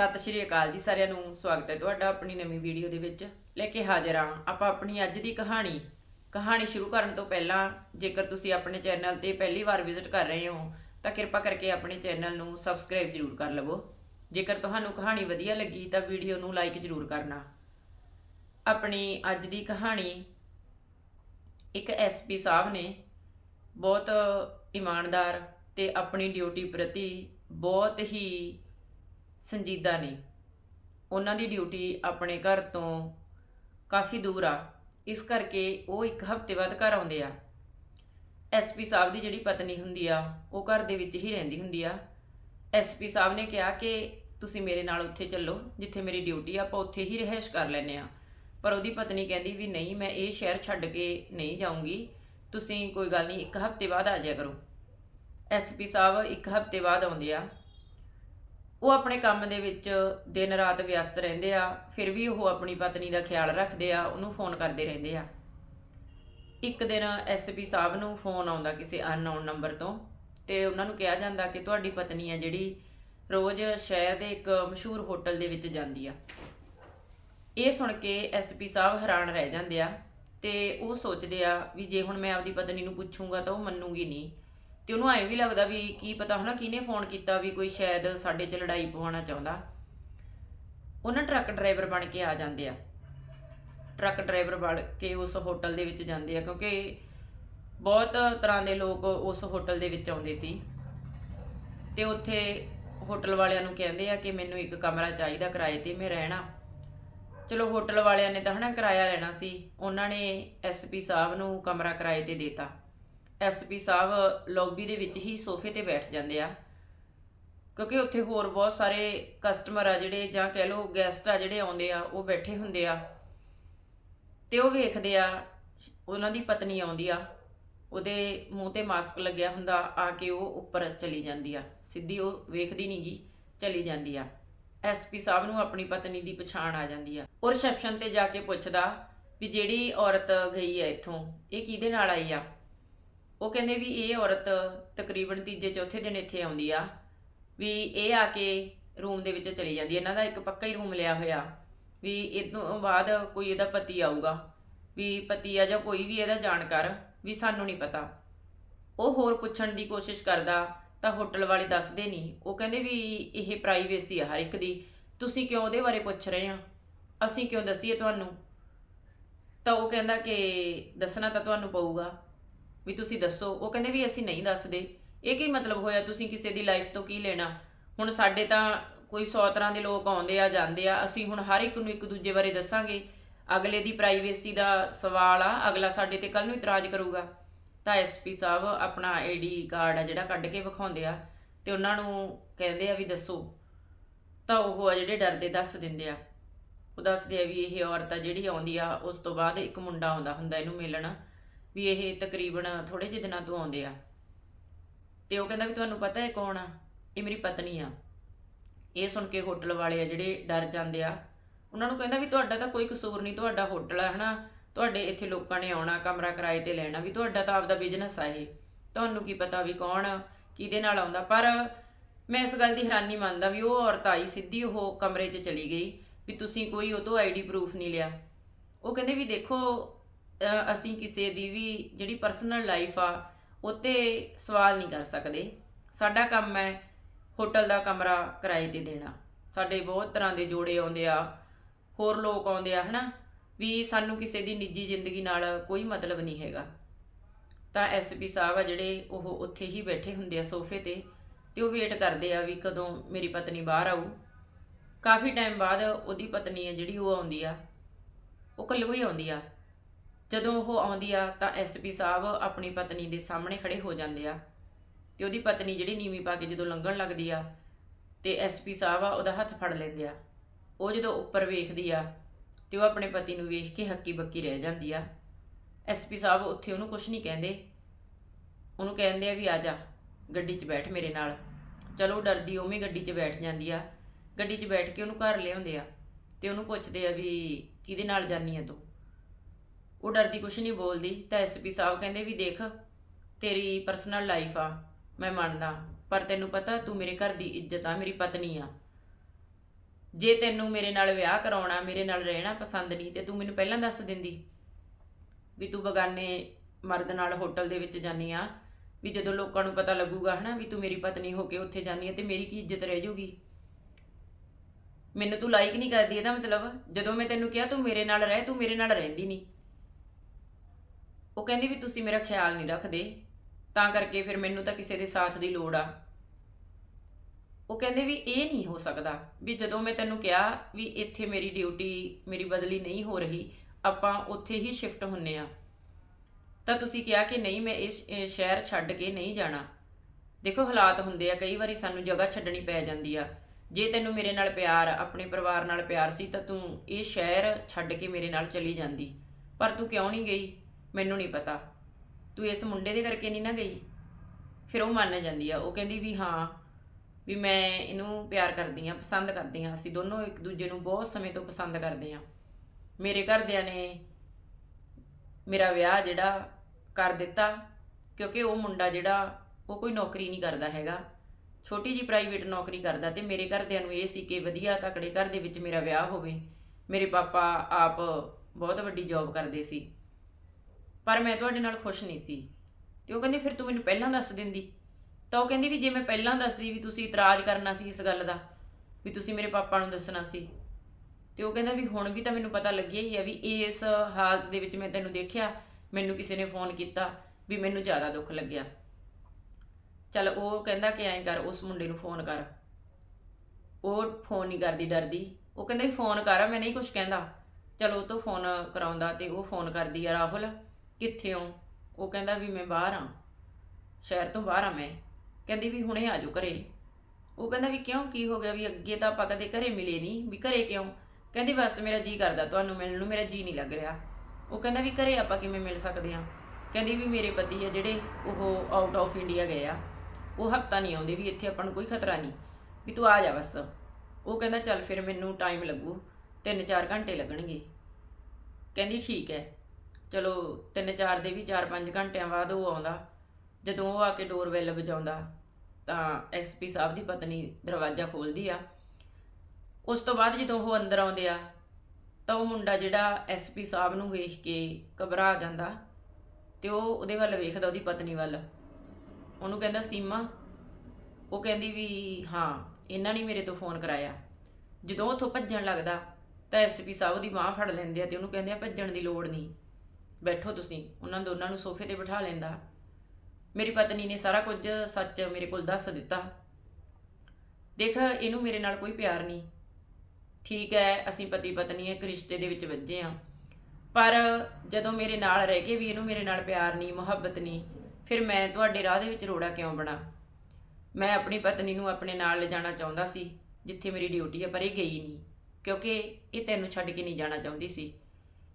ਸਤਿ ਸ਼੍ਰੀ ਅਕਾਲ ਜੀ ਸਾਰਿਆਂ ਨੂੰ, ਸਵਾਗਤ ਹੈ ਤੁਹਾਡਾ ਆਪਣੀ ਨਵੀਂ ਵੀਡੀਓ ਦੇ ਵਿੱਚ। ਲੈ ਕੇ ਹਾਜ਼ਰ ਹਾਂ, ਆਪਾਂ ਆਪਣੀ ਅੱਜ ਦੀ ਕਹਾਣੀ। ਕਹਾਣੀ ਸ਼ੁਰੂ ਕਰਨ ਤੋਂ ਪਹਿਲਾਂ, ਜੇਕਰ ਤੁਸੀਂ ਆਪਣੇ ਚੈਨਲ ਤੇ ਪਹਿਲੀ ਵਾਰ ਵਿਜ਼ਿਟ ਕਰ ਰਹੇ ਹੋ, ਤਾਂ ਕਿਰਪਾ ਕਰਕੇ ਆਪਣੇ ਚੈਨਲ ਨੂੰ ਸਬਸਕ੍ਰਾਈਬ ਜ਼ਰੂਰ ਕਰ ਲਵੋ। ਜੇਕਰ ਤੁਹਾਨੂੰ ਕਹਾਣੀ ਵਧੀਆ ਲੱਗੀ, ਤਾਂ ਵੀਡੀਓ ਨੂੰ ਲਾਈਕ ਜ਼ਰੂਰ ਕਰਨਾ। ਆਪਣੀ ਅੱਜ ਦੀ ਕਹਾਣੀ ਇੱਕ ਐਸਪੀ ਸਾਹਿਬ ਨੇ ਬਹੁਤ ਇਮਾਨਦਾਰ ਤੇ ਆਪਣੀ ਡਿਊਟੀ ਪ੍ਰਤੀ ਬਹੁਤ ਹੀ ਸੰਜੀਦਾ ਨੇ। ਉਹਨਾਂ ਦੀ ਡਿਊਟੀ ਆਪਣੇ ਘਰ ਤੋਂ ਕਾਫੀ ਦੂਰ ਆ। ਇਸ ਕਰਕੇ ਉਹ ਇੱਕ ਹਫ਼ਤੇ ਬਾਅਦ ਘਰ ਆਉਂਦੇ ਆ। ਐਸਪੀ ਸਾਹਿਬ ਦੀ ਜਿਹੜੀ ਪਤਨੀ ਹੁੰਦੀ ਆ, ਉਹ ਘਰ ਦੇ ਵਿੱਚ ਹੀ ਰਹਿੰਦੀ ਹੁੰਦੀ ਆ। ਐਸਪੀ ਸਾਹਿਬ ਨੇ ਕਿਹਾ ਕਿ ਤੁਸੀਂ ਮੇਰੇ ਨਾਲ ਉੱਥੇ ਚੱਲੋ, ਜਿੱਥੇ ਮੇਰੀ ਡਿਊਟੀ ਆ, ਆਪਾਂ ਉੱਥੇ ਹੀ ਰਹਿائش ਕਰ ਲੈਨੇ ਆ। ਪਰ ਉਹਦੀ ਪਤਨੀ ਕਹਿੰਦੀ ਵੀ ਨਹੀਂ, ਮੈਂ ਇਹ ਸ਼ਹਿਰ ਛੱਡ ਕੇ ਨਹੀਂ ਜਾਊਂਗੀ। ਤੁਸੀਂ ਕੋਈ ਗੱਲ ਨਹੀਂ, ਇੱਕ ਹਫ਼ਤੇ ਬਾਅਦ ਆ ਜਾਇਆ ਕਰੋ। ਐਸਪੀ ਸਾਹਿਬ ਇੱਕ ਹਫ਼ਤੇ ਬਾਅਦ ਆਉਂਦੇ ਆ। ਉਹ ਆਪਣੇ ਕੰਮ ਦੇ ਵਿੱਚ ਦਿਨ ਰਾਤ ਵਿਅਸਤ ਰਹਿੰਦੇ ਆ, ਫਿਰ ਵੀ ਉਹ ਆਪਣੀ ਪਤਨੀ ਦਾ ਖਿਆਲ ਰੱਖਦੇ ਆ, ਉਹਨੂੰ ਫੋਨ ਕਰਦੇ ਰਹਿੰਦੇ ਆ। ਇੱਕ ਦਿਨ ਐਸਪੀ ਸਾਹਿਬ ਨੂੰ ਫੋਨ ਆਉਂਦਾ ਕਿਸੇ ਅਨਨੋਨ ਨੰਬਰ ਤੋਂ ਤੇ ਉਹਨਾਂ ਨੂੰ ਕਿਹਾ ਜਾਂਦਾ ਕਿ ਤੁਹਾਡੀ ਪਤਨੀ ਆ ਜਿਹੜੀ ਰੋਜ਼ ਸ਼ਹਿਰ ਦੇ ਇੱਕ ਮਸ਼ਹੂਰ ਹੋਟਲ ਦੇ ਵਿੱਚ ਜਾਂਦੀ ਆ। ਇਹ ਸੁਣ ਕੇ ਐਸਪੀ ਸਾਹਿਬ ਹੈਰਾਨ ਰਹਿ ਜਾਂਦੇ ਆ ਤੇ ਉਹ ਸੋਚਦੇ ਆ ਵੀ ਜੇ ਹੁਣ ਮੈਂ ਆਪਦੀ ਪਤਨੀ ਨੂੰ ਪੁੱਛੂੰਗਾ ਤਾਂ ਉਹ ਮੰਨੂਗੀ ਨਹੀਂ। ਤੇ ਉਹਨੂੰ ਐਂ ਵੀ ਲੱਗਦਾ ਵੀ ਕੀ ਪਤਾ ਹਨਾ, ਕਿਹਨੇ ਫੋਨ ਕੀਤਾ ਵੀ ਕੋਈ ਸ਼ਾਇਦ ਸਾਡੇ 'ਚ ਲੜਾਈ ਪਵਾਉਣਾ ਚਾਹੁੰਦਾ। ਉਹਨਾਂ ਟਰੱਕ ਡਰਾਈਵਰ ਬਣ ਕੇ ਆ ਜਾਂਦੇ ਆ। ਟਰੱਕ ਡਰਾਈਵਰ ਬਣ ਕੇ ਉਸ ਹੋਟਲ ਦੇ ਵਿੱਚ ਜਾਂਦੇ ਆ, ਕਿਉਂਕਿ ਬਹੁਤ ਤਰ੍ਹਾਂ ਦੇ ਲੋਕ ਉਸ ਹੋਟਲ ਦੇ ਵਿੱਚ ਆਉਂਦੇ ਸੀ। ਤੇ ਉੱਥੇ ਹੋਟਲ ਵਾਲਿਆਂ ਨੂੰ ਕਹਿੰਦੇ ਆ ਕਿ ਮੈਨੂੰ ਇੱਕ ਕਮਰਾ ਚਾਹੀਦਾ, ਕਿਰਾਏ ਤੇ ਮੈਂ ਰਹਿਣਾ। ਚਲੋ ਹੋਟਲ ਵਾਲਿਆਂ ਨੇ ਤਾਂ ਹਨਾ ਕਿਰਾਇਆ ਲੈਣਾ ਸੀ, ਉਹਨਾਂ ਨੇ ਐਸਪੀ ਸਾਹਿਬ ਨੂੰ ਕਮਰਾ ਕਿਰਾਏ ਤੇ ਦੇਤਾ। ਐਸਪੀ ਸਾਹਿਬ ਲੌਬੀ ਦੇ ਵਿੱਚ ਹੀ ਸੋਫੇ ਤੇ ਬੈਠ ਜਾਂਦੇ ਆ। ਕਿਉਂਕਿ ਉੱਥੇ ਹੋਰ ਬਹੁਤ ਸਾਰੇ ਕਸਟਮਰ ਆ ਜਿਹੜੇ ਜਾਂ ਕਹਿ ਲਓ ਗੈਸਟ ਆ ਜਿਹੜੇ ਆਉਂਦੇ ਆ, ਉਹ ਬੈਠੇ ਹੁੰਦੇ ਆ। ਤੇ ਉਹ ਵੇਖਦੇ ਆ, ਉਹਨਾਂ ਦੀ ਪਤਨੀ ਆਉਂਦੀ ਆ, ਉਹਦੇ ਮੂੰਹ ਤੇ ਮਾਸਕ ਲੱਗਿਆ ਹੁੰਦਾ, ਆ ਕੇ ਉਹ ਉੱਪਰ ਚਲੀ ਜਾਂਦੀ ਆ। ਸਿੱਧੀ ਉਹ ਵੇਖਦੀ ਨਹੀਂਗੀ ਚਲੀ ਜਾਂਦੀ ਆ। ਐਸਪੀ ਸਾਹਿਬ ਨੂੰ ਆਪਣੀ ਪਤਨੀ ਦੀ ਪਛਾਣ ਆ ਜਾਂਦੀ ਆ। ਉਹ ਰਿਸੈਪਸ਼ਨ ਤੇ ਜਾ ਕੇ ਪੁੱਛਦਾ ਵੀ ਜਿਹੜੀ ਔਰਤ ਗਈ ਆ ਇੱਥੋਂ, ਇਹ ਕਿਹਦੇ ਨਾਲ ਆਈ ਆ? ਉਹ ਕਹਿੰਦੇ ਵੀ ਇਹ ਔਰਤ ਤਕਰੀਬਨ ਤੀਜੇ, ਚੌਥੇ ਦਿਨ ਇੱਥੇ ਆਉਂਦੀ ਆ, ਵੀ ਇਹ ਆ ਕੇ ਰੂਮ ਦੇ ਵਿੱਚ ਚਲੀ ਜਾਂਦੀ ਇਹਨਾਂ ਦਾ ਇੱਕ ਪੱਕਾ ਹੀ ਰੂਮ ਲਿਆ ਹੋਇਆ, ਵੀ ਇਹ ਤੋਂ ਬਾਅਦ ਕੋਈ ਇਹਦਾ ਪਤੀ ਆਊਗਾ, ਵੀ ਪਤੀ ਆ ਜਾਂ ਕੋਈ ਵੀ ਇਹਦਾ ਜਾਣਕਾਰ ਵੀ ਸਾਨੂੰ ਨਹੀਂ ਪਤਾ। ਉਹ ਹੋਰ ਪੁੱਛਣ ਦੀ ਕੋਸ਼ਿਸ਼ ਕਰਦਾ, ਤਾਂ ਹੋਟਲ ਵਾਲੇ ਦੱਸਦੇ ਨਹੀਂ। ਉਹ ਕਹਿੰਦੇ ਵੀ ਇਹ ਪ੍ਰਾਈਵੇਸੀ ਆ ਹਰ ਇੱਕ ਦੀ। ਤੁਸੀਂ ਕਿਉਂ ਉਹਦੇ ਬਾਰੇ ਪੁੱਛ ਰਹੇ ਆ? ਅਸੀਂ ਕਿਉਂ ਦਸੀਏ ਤੁਹਾਨੂੰ? ਤਾਂ ਉਹ ਕਹਿੰਦਾ ਕਿ ਦੱਸਣਾ ਤਾਂ ਤੁਹਾਨੂੰ ਪਊਗਾ। ਵੀ ਤੁਸੀਂ ਦੱਸੋ। ਉਹ ਕਹਿੰਦੇ ਵੀ ਅਸੀਂ ਨਹੀਂ ਦੱਸਦੇ। ਇਹ ਕੀ ਮਤਲਬ ਹੋਇਆ? ਤੁਸੀਂ ਕਿਸੇ ਦੀ ਲਾਈਫ ਤੋਂ ਕੀ ਲੈਣਾ? ਹੁਣ ਸਾਡੇ ਤਾਂ ਕੋਈ 100 ਤਰ੍ਹਾਂ ਦੇ ਲੋਕ ਆਉਂਦੇ ਆ, ਜਾਂਦੇ ਆ। ਅਸੀਂ ਹੁਣ ਹਰ ਇੱਕ ਨੂੰ ਇੱਕ ਦੂਜੇ ਬਾਰੇ ਦੱਸਾਂਗੇ। ਅਗਲੇ ਦੀ ਪ੍ਰਾਈਵੇਸੀ ਦਾ ਸਵਾਲ ਆ। ਅਗਲਾ ਸਾਡੇ ਤੇ ਕੱਲ ਨੂੰ ਇਤਰਾਜ਼ ਕਰੂਗਾ। ਤਾਂ ਐਸਪੀ ਸਾਹਿਬ ਆਪਣਾ ਆਈਡੀ ਕਾਰਡ ਆ ਜਿਹੜਾ ਕੱਢ ਕੇ ਵਿਖਾਉਂਦੇ ਆ ਤੇ ਉਹਨਾਂ ਨੂੰ ਕਹਿੰਦੇ ਆ ਵੀ ਦੱਸੋ। ਤਾਂ ਉਹ ਆ ਜਿਹੜੇ ਡਰਦੇ ਦੱਸ ਦਿੰਦੇ ਆ। ਉਹ ਦੱਸਦੇ ਆ ਵੀ ਇਹ ਔਰਤ ਆ ਜਿਹੜੀ ਆਉਂਦੀ ਆ, ਉਸ ਤੋਂ ਬਾਅਦ ਇੱਕ ਮੁੰਡਾ ਆਉਂਦਾ ਹੁੰਦਾ, ਇਹਨੂੰ ਮਿਲਣ। ਵੀ ਇਹ ਤਕਰੀਬਨ ਥੋੜੇ ਜਿਹੇ ਦਿਨਾਂ ਤੋਂ ਆਉਂਦੇ ਆ। ਤੇ ਉਹ ਕਹਿੰਦਾ ਵੀ ਤੁਹਾਨੂੰ ਪਤਾ ਹੈ ਕੌਣ ਆ? ਇਹ ਮੇਰੀ ਪਤਨੀ ਆ। ਇਹ ਸੁਣ ਕੇ ਹੋਟਲ ਵਾਲੇ ਆ ਜਿਹੜੇ ਡਰ ਜਾਂਦੇ ਆ। ਉਹਨਾਂ ਨੂੰ ਕਹਿੰਦਾ ਵੀ ਤੁਹਾਡਾ ਤਾਂ ਕੋਈ ਕਸੂਰ ਨਹੀਂ, ਤੁਹਾਡਾ ਹੋਟਲ ਆ, ਹਨਾ? ਤੁਹਾਡੇ ਇੱਥੇ ਲੋਕਾਂ ਨੇ ਆਉਣਾ, ਕਮਰਾ ਕਿਰਾਏ ਤੇ ਲੈਣਾ, ਵੀ ਤੁਹਾਡਾ ਤਾਂ ਆਪਦਾ ਬਿਜ਼ਨਸ ਆ ਇਹ। ਤੁਹਾਨੂੰ ਕੀ ਪਤਾ ਵੀ ਕੌਣ ਕਿਹਦੇ ਨਾਲ ਆਉਂਦਾ? ਪਰ ਮੈਂ ਇਸ ਗੱਲ ਦੀ ਹੈਰਾਨੀ ਮੰਨਦਾ ਵੀ ਉਹ ਔਰਤ ਆਈ ਸਿੱਧੀ, ਉਹ ਕਮਰੇ 'ਚ ਚਲੀ ਗਈ ਵੀ ਤੁਸੀਂ ਕੋਈ ਉਹ ਤੋਂ ਆਈਡੀ ਪ੍ਰੂਫ ਨਹੀਂ ਲਿਆ। ਉਹ ਕਹਿੰਦੇ ਵੀ ਦੇਖੋ ਅਸੀਂ ਕਿਸੇ ਦੀ ਵੀ ਜਿਹੜੀ ਪਰਸਨਲ ਲਾਈਫ ਆ, ਉੱਤੇ ਸਵਾਲ ਨਹੀਂ ਕਰ ਸਕਦੇ। ਸਾਡਾ ਕੰਮ ਹੈ ਹੋਟਲ ਦਾ ਕਮਰਾ ਕਿਰਾਏ ਤੇ ਦੇਣਾ। ਸਾਡੇ ਬਹੁਤ ਤਰ੍ਹਾਂ ਦੇ ਜੋੜੇ ਆਉਂਦੇ ਆ, ਹੋਰ ਲੋਕ ਆਉਂਦੇ ਆ, ਹਨਾ? ਵੀ ਸਾਨੂੰ ਕਿਸੇ ਦੀ ਨਿੱਜੀ ਜ਼ਿੰਦਗੀ ਨਾਲ ਕੋਈ ਮਤਲਬ ਨਹੀਂ ਹੈਗਾ। ਤਾਂ ਐਸਪੀ ਸਾਹਿਬ ਆ ਜਿਹੜੇ ਉਹ ਉੱਥੇ ਹੀ ਬੈਠੇ ਹੁੰਦੇ ਆ ਸੋਫੇ ਤੇ ਤੇ ਉਹ ਵੇਟ ਕਰਦੇ ਆ ਵੀ ਕਦੋਂ ਮੇਰੀ ਪਤਨੀ ਬਾਹਰ ਆਊ। ਕਾਫੀ ਟਾਈਮ ਬਾਅਦ ਉਹਦੀ ਪਤਨੀ ਆ ਜਿਹੜੀ ਉਹ ਆਉਂਦੀ ਆ, ਉਹ ਕੱਲੂ ਹੀ ਆਉਂਦੀ ਆ। ਜਦੋਂ ਉਹ ਆਉਂਦੀ ਆ ਤਾਂ ਐਸਪੀ ਸਾਹਿਬ ਆਪਣੀ ਪਤਨੀ ਦੇ ਸਾਹਮਣੇ ਖੜੇ ਹੋ ਜਾਂਦੇ ਆ। ਤੇ ਉਹਦੀ ਪਤਨੀ ਜਿਹੜੀ ਨੀਵੀਂ ਪਾ ਕੇ ਜਦੋਂ ਲੰਘਣ ਲੱਗਦੀ ਆ ਤੇ ਐਸਪੀ ਸਾਹਿਬ ਆ, ਉਹਦਾ ਹੱਥ ਫੜ ਲੈਂਦੇ ਆ। ਉਹ ਜਦੋਂ ਉੱਪਰ ਵੇਖਦੀ ਆ ਤੇ ਉਹ ਆਪਣੇ ਪਤੀ ਨੂੰ ਵੇਖ ਕੇ ਹੱਕੀ ਬੱਕੀ ਰਹਿ ਜਾਂਦੀ ਆ। ਐਸਪੀ ਸਾਹਿਬ ਉੱਥੇ ਉਹਨੂੰ ਕੁਝ ਨਹੀਂ ਕਹਿੰਦੇ। ਉਹਨੂੰ ਕਹਿੰਦੇ ਆ ਵੀ ਆ ਜਾ, ਗੱਡੀ 'ਚ ਬੈਠ ਮੇਰੇ ਨਾਲ। ਚਲੋ ਡਰਦੀ ਉਵੇਂ ਗੱਡੀ 'ਚ ਬੈਠ ਜਾਂਦੀ ਆ। ਗੱਡੀ 'ਚ ਬੈਠ ਕੇ ਉਹਨੂੰ ਘਰ ਲਿਆਉਂਦੇ ਆ ਤੇ ਉਹਨੂੰ ਪੁੱਛਦੇ ਆ ਵੀ ਕਿਹਦੇ ਨਾਲ ਜਾਨੀ ਆ ਤੂੰ? ਉਹ ਡਰਦੀ ਕੁਛ ਨਹੀਂ ਬੋਲਦੀ। ਤਾਂ ਐਸਪੀ ਸਾਹਿਬ ਕਹਿੰਦੇ ਵੀ ਦੇਖ, ਤੇਰੀ ਪਰਸਨਲ ਲਾਈਫ ਆ, ਮੈਂ ਮੰਨਦਾ। ਪਰ ਤੈਨੂੰ ਪਤਾ, ਤੂੰ ਮੇਰੇ ਘਰ ਦੀ ਇੱਜ਼ਤ ਆ, ਮੇਰੀ ਪਤਨੀ ਆ। ਜੇ ਤੈਨੂੰ ਮੇਰੇ ਨਾਲ ਵਿਆਹ ਕਰਾਉਣਾ, ਮੇਰੇ ਨਾਲ ਰਹਿਣਾ ਪਸੰਦ ਨਹੀਂ, ਤੇ ਤੂੰ ਮੈਨੂੰ ਪਹਿਲਾਂ ਦੱਸ ਦਿੰਦੀ ਵੀ ਤੂੰ ਬਗਾਨੇ ਮਰਦ ਨਾਲ ਹੋਟਲ ਦੇ ਵਿੱਚ ਜਾਨੀ ਆ, ਵੀ ਜਦੋਂ ਲੋਕਾਂ ਨੂੰ ਪਤਾ ਲੱਗੂਗਾ ਹਨਾ, ਵੀ ਤੂੰ ਮੇਰੀ ਪਤਨੀ ਹੋ ਕੇ ਉੱਥੇ ਜਾਨੀ ਆ, ਤੇ ਮੇਰੀ ਕੀ ਇੱਜ਼ਤ ਰਹਿ ਜਾਊਗੀ ਮੈਨੂੰ ਤੂੰ ਲਾਈਕ ਨਹੀਂ ਕਰਦੀ, ਇਹਦਾ ਮਤਲਬ ਜਦੋਂ ਮੈਂ ਤੈਨੂੰ ਕਿਹਾ ਤੂੰ ਮੇਰੇ ਨਾਲ ਰਹਿ, ਤੂੰ ਮੇਰੇ ਨਾਲ ਰਹਿੰਦੀ ਨਹੀਂ। ਉਹ ਕਹਿੰਦੀ ਵੀ ਤੁਸੀਂ ਮੇਰਾ ਖਿਆਲ ਨਹੀਂ ਰੱਖਦੇ, ਤਾਂ ਕਰਕੇ ਫਿਰ ਮੈਨੂੰ ਤਾਂ ਕਿਸੇ ਦੇ ਸਾਥ ਦੀ ਲੋੜ ਆ। ਉਹ ਕਹਿੰਦੇ ਵੀ ਇਹ ਨਹੀਂ ਹੋ ਸਕਦਾ ਵੀ ਜਦੋਂ ਮੈਂ ਤੈਨੂੰ ਕਿਹਾ ਵੀ ਇੱਥੇ ਮੇਰੀ ਡਿਊਟੀ ਮੇਰੀ ਬਦਲੀ ਨਹੀਂ ਹੋ ਰਹੀ, ਆਪਾਂ ਉੱਥੇ ਹੀ ਸ਼ਿਫਟ ਹੁੰਨੇ ਆ। ਤਾਂ ਤੁਸੀਂ ਕਿਹਾ ਕਿ ਨਹੀਂ, ਮੈਂ ਇਸ ਸ਼ਹਿਰ ਛੱਡ ਕੇ ਨਹੀਂ ਜਾਣਾ। ਦੇਖੋ ਹਾਲਾਤ ਹੁੰਦੇ ਆ, ਕਈ ਵਾਰੀ ਸਾਨੂੰ ਜਗ੍ਹਾ ਛੱਡਣੀ ਪੈ ਜਾਂਦੀ ਆ। ਜੇ ਤੈਨੂੰ ਮੇਰੇ ਨਾਲ ਪਿਆਰ, ਆਪਣੇ ਪਰਿਵਾਰ ਨਾਲ ਪਿਆਰ ਸੀ ਤਾਂ ਤੂੰ ਇਹ ਸ਼ਹਿਰ ਛੱਡ ਕੇ ਮੇਰੇ ਨਾਲ ਚਲੀ ਜਾਂਦੀ। ਪਰ ਤੂੰ ਕਿਉਂ ਨਹੀਂ ਗਈ? ਮੈਨੂੰ ਨਹੀਂ ਪਤਾ। ਤੂੰ ਇਸ ਮੁੰਡੇ ਦੇ ਕਰਕੇ ਨਹੀਂ ਨਾ ਗਈ? ਫਿਰ ਉਹ ਮੰਨ ਜਾਂਦੀ ਆ। ਉਹ ਕਹਿੰਦੀ ਵੀ ਹਾਂ, ਵੀ ਮੈਂ ਇਹਨੂੰ ਪਿਆਰ ਕਰਦੀ ਆ ਪਸੰਦ ਕਰਦੀ ਆ ਅਸੀਂ ਦੋਨੋਂ ਇੱਕ ਦੂਜੇ ਨੂੰ ਬਹੁਤ ਸਮੇਂ ਤੋਂ ਪਸੰਦ ਕਰਦੇ ਆ ਮੇਰੇ ਘਰਦਿਆਂ ਨੇ ਮੇਰਾ ਵਿਆਹ ਜਿਹੜਾ ਕਰ ਦਿੱਤਾ, ਕਿਉਂਕਿ ਉਹ ਮੁੰਡਾ ਜਿਹੜਾ, ਉਹ ਕੋਈ ਨੌਕਰੀ ਨਹੀਂ ਕਰਦਾ ਹੈਗਾ। ਛੋਟੀ ਜੀ ਪ੍ਰਾਈਵੇਟ ਨੌਕਰੀ ਕਰਦਾ ਤੇ ਮੇਰੇ ਘਰਦਿਆਂ ਨੂੰ ਇਹ ਸੀ ਕਿ ਵਧੀਆ ਤਕੜੇ ਘਰ ਦੇ ਵਿੱਚ ਮੇਰਾ ਵਿਆਹ ਹੋਵੇ। ਮੇਰੇ ਪਾਪਾ ਆਪ ਬਹੁਤ ਵੱਡੀ ਜੌਬ ਕਰਦੇ ਸੀ। ਪਰ ਮੈਂ ਤੁਹਾਡੇ ਨਾਲ ਖੁਸ਼ ਨਹੀਂ ਸੀ। ਤੇ ਉਹ ਕਹਿੰਦੀ, ਫਿਰ ਤੂੰ ਮੈਨੂੰ ਪਹਿਲਾਂ ਦੱਸ ਦਿੰਦੀ। ਤਾਂ ਉਹ ਕਹਿੰਦੀ ਵੀ ਜੇ ਮੈਂ ਪਹਿਲਾਂ ਦੱਸਦੀ ਵੀ ਤੁਸੀਂ ਇਤਰਾਜ਼ ਕਰਨਾ ਸੀ ਇਸ ਗੱਲ ਦਾ, ਵੀ ਤੁਸੀਂ ਮੇਰੇ ਪਾਪਾ ਨੂੰ ਦੱਸਣਾ ਸੀ। ਤੇ ਉਹ ਕਹਿੰਦਾ ਵੀ ਹੁਣ ਵੀ ਤਾਂ ਮੈਨੂੰ ਪਤਾ ਲੱਗਿਆ ਹੀ ਆ ਵੀ ਇਸ ਹਾਲਤ ਦੇ ਵਿੱਚ ਮੈਂ ਤੈਨੂੰ ਦੇਖਿਆ, ਮੈਨੂੰ ਕਿਸੇ ਨੇ ਫੋਨ ਕੀਤਾ ਵੀ ਮੈਨੂੰ ਜ਼ਿਆਦਾ ਦੁੱਖ ਲੱਗਿਆ। ਚਲ ਉਹ ਕਹਿੰਦਾ ਕਿ ਐਂ ਕਰ, ਉਸ ਮੁੰਡੇ ਨੂੰ ਫੋਨ ਕਰ। ਉਹ ਫੋਨ ਨਹੀਂ ਕਰਦੀ, ਡਰਦੀ। ਉਹ ਕਹਿੰਦਾ ਵੀ ਫੋਨ ਕਰ, ਮੈਂ ਨਹੀਂ ਕੁਝ ਕਹਿੰਦਾ। ਚਲ ਉਹ ਤੋਂ ਫੋਨ ਕਰਾਉਂਦਾ ਤੇ ਉਹ ਫੋਨ ਕਰਦੀ ਆ ਰਾਹੁਲ। ਕਿੱਥੇ ਹੋ ਉਹ ਕਹਿੰਦਾ ਵੀ ਮੈਂ ਬਾਹਰ ਆ। ਸ਼ਹਿਰ ਤੋਂ ਬਾਹਰ ਆ ਮੈਂ। ਕਹਿੰਦੀ ਵੀ ਹੁਣੇ ਆ ਜਾਓ ਘਰੇ। ਉਹ ਕਹਿੰਦਾ ਵੀ ਕਿਉਂ? ਕੀ ਹੋ ਗਿਆ? ਵੀ ਅੱਗੇ ਤਾਂ ਆਪਾਂ ਕਦੇ ਘਰੇ ਮਿਲੇ ਨਹੀਂ ਵੀ ਘਰੇ ਕਿਉਂ? ਕਹਿੰਦੀ ਬਸ ਮੇਰਾ ਜੀ ਕਰਦਾ ਤੁਹਾਨੂੰ ਮਿਲਣ ਨੂੰ। ਮੇਰਾ ਜੀ ਨਹੀਂ ਲੱਗ ਰਿਹਾ। ਉਹ ਕਹਿੰਦਾ ਵੀ ਘਰੇ ਆਪਾਂ ਕਿਵੇਂ ਮਿਲ ਸਕਦੇ ਆ? ਕਹਿੰਦੀ ਵੀ ਮੇਰੇ ਪਤੀ ਆ ਜਿਹੜੇ ਉਹ ਆਊਟ ਆਫ ਇੰਡੀਆ ਗਏ ਆ। ਉਹ ਹਫਤਾ ਨਹੀਂ ਆਉਂਦੇ ਵੀ ਇੱਥੇ ਆਪਾਂ ਨੂੰ ਕੋਈ ਖਤਰਾ ਨਹੀਂ। ਵੀ ਤੂੰ ਆ ਜਾ ਬਸ। ਉਹ ਕਹਿੰਦਾ ਚੱਲ ਫਿਰ ਮੈਨੂੰ ਟਾਈਮ ਲੱਗੂ। 3-4 ਘੰਟੇ ਲੱਗਣਗੇ। ਕਹਿੰਦੀ ਠੀਕ ਹੈ। ਚਲੋ 3-4 ਦੇ ਵੀ 4-5 ਘੰਟਿਆਂ ਬਾਅਦ ਉਹ ਆਉਂਦਾ। ਜਦੋਂ ਉਹ ਆ ਕੇ ਡੋਰ ਡੋਰਬੈਲ ਵਜਾਉਂਦਾ, ਤਾਂ ਐਸਪੀ ਸਾਹਿਬ ਦੀ ਪਤਨੀ ਦਰਵਾਜ਼ਾ ਖੋਲਦੀ ਆ। ਉਸ ਤੋਂ ਬਾਅਦ ਜਦੋਂ ਉਹ ਅੰਦਰ ਆਉਂਦੇ ਆ, ਤਾਂ ਉਹ ਮੁੰਡਾ ਜਿਹੜਾ ਐਸਪੀ ਸਾਹਿਬ ਨੂੰ ਵੇਖ ਕੇ ਘਬਰਾ ਜਾਂਦਾ ਤੇ ਉਹ ਉਹਦੇ ਵੱਲ ਵੇਖਦਾ ਉਹਦੀ ਪਤਨੀ ਵੱਲ। ਉਹਨੂੰ ਕਹਿੰਦਾ, ਸੀਮਾ, ਉਹ ਕਹਿੰਦੀ ਵੀ ਹਾਂ, ਇਹਨਾਂ ਨੇ ਮੇਰੇ ਤੋਂ ਫੋਨ ਕਰਾਇਆ। ਜਦੋਂ ਉਹ ਉੱਥੋਂ ਭੱਜਣ ਲੱਗਦਾ, ਤਾਂ ਐਸਪੀ ਸਾਹਿਬ ਦੀ ਬਾਹ ਫੜ ਲੈਂਦੇ ਆ ਤੇ ਉਹਨੂੰ ਕਹਿੰਦੇ ਆ, ਭੱਜਣ ਦੀ ਲੋੜ ਨਹੀਂ। ਬੈਠੋ ਤੁਸੀਂ, ਉਹਨਾਂ ਦੋਨਾਂ ਨੂੰ ਸੋਫੇ ਤੇ ਬਿਠਾ ਲੈਂਦਾ। ਮੇਰੀ ਪਤਨੀ ਨੇ ਸਾਰਾ ਕੁਝ ਸੱਚ ਮੇਰੇ ਕੋਲ ਦੱਸ ਦਿੱਤਾ। ਦੇਖ, ਇਹਨੂੰ ਮੇਰੇ ਨਾਲ ਕੋਈ ਪਿਆਰ ਨਹੀਂ। ਠੀਕ ਹੈ, ਅਸੀਂ ਪਤੀ ਪਤਨੀ ਇੱਕ ਰਿਸ਼ਤੇ ਦੇ ਵਿੱਚ ਵੱਜੇ ਆ ਪਰ ਜਦੋਂ ਮੇਰੇ ਨਾਲ ਰਹਿ ਕੇ ਵੀ ਇਹਨੂੰ ਮੇਰੇ ਨਾਲ ਪਿਆਰ ਨਹੀਂ, ਮੁਹੱਬਤ ਨਹੀਂ, ਫਿਰ ਮੈਂ ਤੁਹਾਡੇ ਰਾਹ ਦੇ ਵਿੱਚ ਰੋੜਾ ਕਿਉਂ ਬਣਾ? ਮੈਂ ਆਪਣੀ ਪਤਨੀ ਨੂੰ ਆਪਣੇ ਨਾਲ ਲਿਜਾਣਾ ਚਾਹੁੰਦਾ ਸੀ, ਜਿੱਥੇ ਮੇਰੀ ਡਿਊਟੀ ਹੈ, ਪਰ ਇਹ ਗਈ ਨਹੀਂ। ਕਿਉਂਕਿ ਇਹ ਤੈਨੂੰ ਛੱਡ ਕੇ ਨਹੀਂ ਜਾਣਾ ਚਾਹੁੰਦੀ ਸੀ।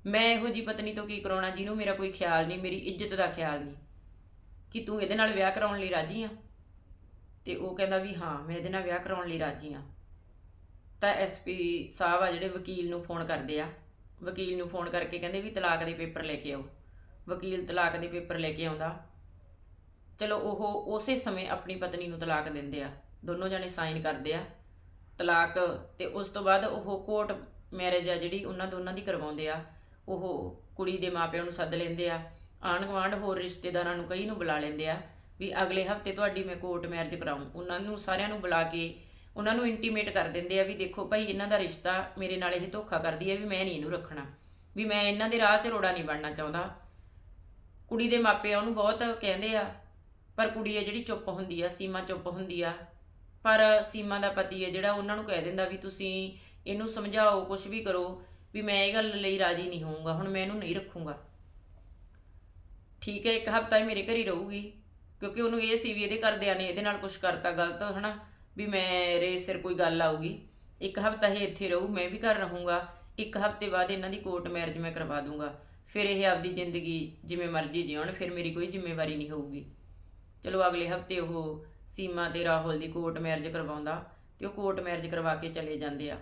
ਮੈਂ ਇਹੋ ਜੀ ਪਤਨੀ ਤੋਂ ਕੀ ਕਰਾਉਣਾ, ਜਿਹਨੂੰ ਮੇਰਾ ਕੋਈ ਖਿਆਲ ਨਹੀਂ, ਮੇਰੀ ਇੱਜ਼ਤ ਦਾ ਖਿਆਲ ਨਹੀਂ, ਕਿ ਤੂੰ ਇਹਦੇ ਨਾਲ ਵਿਆਹ ਕਰਾਉਣ ਲਈ ਰਾਜੀ ਆ? ਤੇ ਉਹ ਕਹਿੰਦਾ ਵੀ ਹਾਂ, ਮੈਂ ਇਹਦੇ ਨਾਲ ਵਿਆਹ ਕਰਾਉਣ ਲਈ ਰਾਜੀ ਆ। ਤਾਂ ਐਸਪੀ ਸਾਹਿਬ ਆ ਜਿਹੜੇ ਵਕੀਲ ਨੂੰ ਫੋਨ ਕਰਦੇ ਆ, ਵਕੀਲ ਨੂੰ ਫੋਨ ਕਰਕੇ ਕਹਿੰਦੇ ਵੀ ਤਲਾਕ ਦੇ ਪੇਪਰ ਲੈ ਕੇ ਆਓ। ਵਕੀਲ ਤਲਾਕ ਦੇ ਪੇਪਰ ਲੈ ਕੇ ਆਉਂਦਾ। ਚਲੋ ਉਹ ਉਸੇ ਸਮੇਂ ਆਪਣੀ ਪਤਨੀ ਨੂੰ ਤਲਾਕ ਦਿੰਦੇ ਆ। ਦੋਨੋਂ ਜਣੇ ਸਾਈਨ ਕਰਦੇ ਆ ਤਲਾਕ ਤੇ ਉਸ ਤੋਂ ਬਾਅਦ ਉਹ ਕੋਰਟ ਮੈਰਿਜ ਆ ਜਿਹੜੀ ਉਹਨਾਂ ਦੋਨਾਂ ਦੀ ਕਰਵਾਉਂਦੇ ਆ। ਉਹ ਕੁੜੀ ਦੇ ਮਾਪਿਆਂ ਨੂੰ ਸੱਦ ਲੈਂਦੇ ਆ ਆਂਢ ਗੁਆਂਢ ਹੋਰ ਰਿਸ਼ਤੇਦਾਰਾਂ ਨੂੰ ਕਈ ਨੂੰ ਬੁਲਾ ਲੈਂਦੇ ਆ ਵੀ ਅਗਲੇ ਹਫ਼ਤੇ ਤੁਹਾਡੀ ਮੈਂ ਕੋਰਟ ਮੈਰਿਜ ਕਰਾਉਂ। ਉਹਨਾਂ ਨੂੰ ਸਾਰਿਆਂ ਨੂੰ ਬੁਲਾ ਕੇ ਉਹਨਾਂ ਨੂੰ ਇੰਟੀਮੇਟ ਕਰ ਦਿੰਦੇ ਆ ਵੀ ਦੇਖੋ ਭਾਈ ਇਹਨਾਂ ਦਾ ਰਿਸ਼ਤਾ ਮੇਰੇ ਨਾਲ ਇਹ ਧੋਖਾ ਕਰਦੀ ਹੈ ਵੀ ਮੈਂ ਨਹੀਂ ਇਹਨੂੰ ਰੱਖਣਾ, ਵੀ ਮੈਂ ਇਹਨਾਂ ਦੇ ਰਾਹ 'ਚ ਰੋੜਾ ਨਹੀਂ ਬਣਨਾ ਚਾਹੁੰਦਾ। ਕੁੜੀ ਦੇ ਮਾਪੇ ਉਹਨੂੰ ਬਹੁਤ ਕਹਿੰਦੇ ਆ, ਪਰ ਕੁੜੀ ਹੈ ਜਿਹੜੀ ਚੁੱਪ ਹੁੰਦੀ ਆ, ਸੀਮਾ ਚੁੱਪ ਹੁੰਦੀ ਆ, ਪਰ ਸੀਮਾ ਦਾ ਪਤੀ ਹੈ ਜਿਹੜਾ ਉਹਨਾਂ ਨੂੰ ਕਹਿ ਦਿੰਦਾ ਵੀ ਤੁਸੀਂ ਇਹਨੂੰ ਸਮਝਾਓ ਕੁਝ ਵੀ ਕਰੋ। ਵੀ ਮੈਂ ਇਹ ਗੱਲ ਲਈ ਰਾਜੀ ਨਹੀਂ ਹੋਊਂਗਾ, ਹੁਣ ਮੈਂ ਇਹਨੂੰ ਨਹੀਂ ਰੱਖੂੰਗਾ। ਠੀਕ ਹੈ, ਇੱਕ ਹਫਤਾ ਹੀ ਮੇਰੇ ਘਰ ਹੀ ਰਹੂਗੀ, ਕਿਉਂਕਿ ਉਹਨੂੰ ਇਹ ਸੀ ਵੀ ਇਹਦੇ ਘਰਦਿਆਂ ਨੇ ਇਹਦੇ ਨਾਲ ਕੁਝ ਕਰਤਾ ਗਲਤ, ਹਨਾ? ਵੀ ਮੇਰੇ ਸਿਰ ਕੋਈ ਗੱਲ ਆਊਗੀ। ਇੱਕ ਹਫਤਾ ਇਹ ਇੱਥੇ ਰਹੂ, ਮੈਂ ਵੀ ਘਰ ਰਹੂੰਗਾ। ਇੱਕ ਹਫ਼ਤੇ ਬਾਅਦ ਇਹਨਾਂ ਦੀ ਕੋਰਟ ਮੈਰਿਜ ਮੈਂ ਕਰਵਾ ਦੂੰਗਾ। ਫਿਰ ਇਹ ਆਪਦੀ ਜ਼ਿੰਦਗੀ ਜਿਵੇਂ ਮਰਜ਼ੀ ਜਿਉਣ, ਫਿਰ ਮੇਰੀ ਕੋਈ ਜ਼ਿੰਮੇਵਾਰੀ ਨਹੀਂ ਹੋਊਗੀ। ਚਲੋ, ਅਗਲੇ ਹਫ਼ਤੇ ਉਹ ਸੀਮਾ ਤੇ ਰਾਹੁਲ ਦੀ ਕੋਰਟ ਮੈਰਿਜ ਕਰਵਾਉਂਦਾ ਤੇ ਉਹ ਕੋਰਟ ਮੈਰਿਜ ਕਰਵਾ ਕੇ ਚਲੇ ਜਾਂਦੇ ਆ।